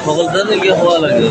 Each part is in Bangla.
সকলটা থেকে হওয়া লাগে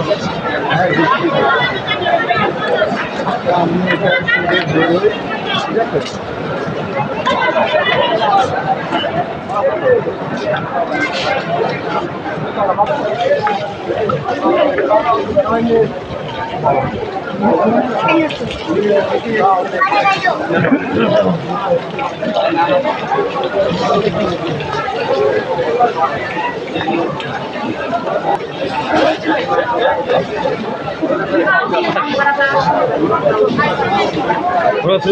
বাড়াইলেও ঝকেট করা Lepas Terus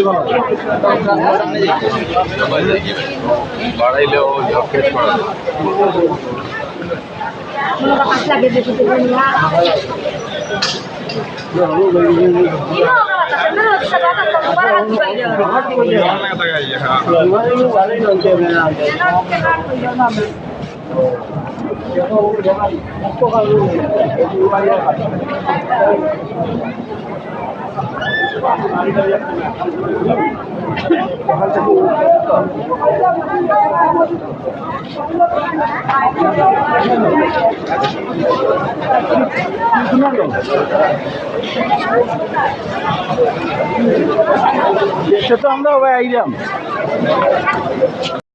সে তো আমরা আইলাম।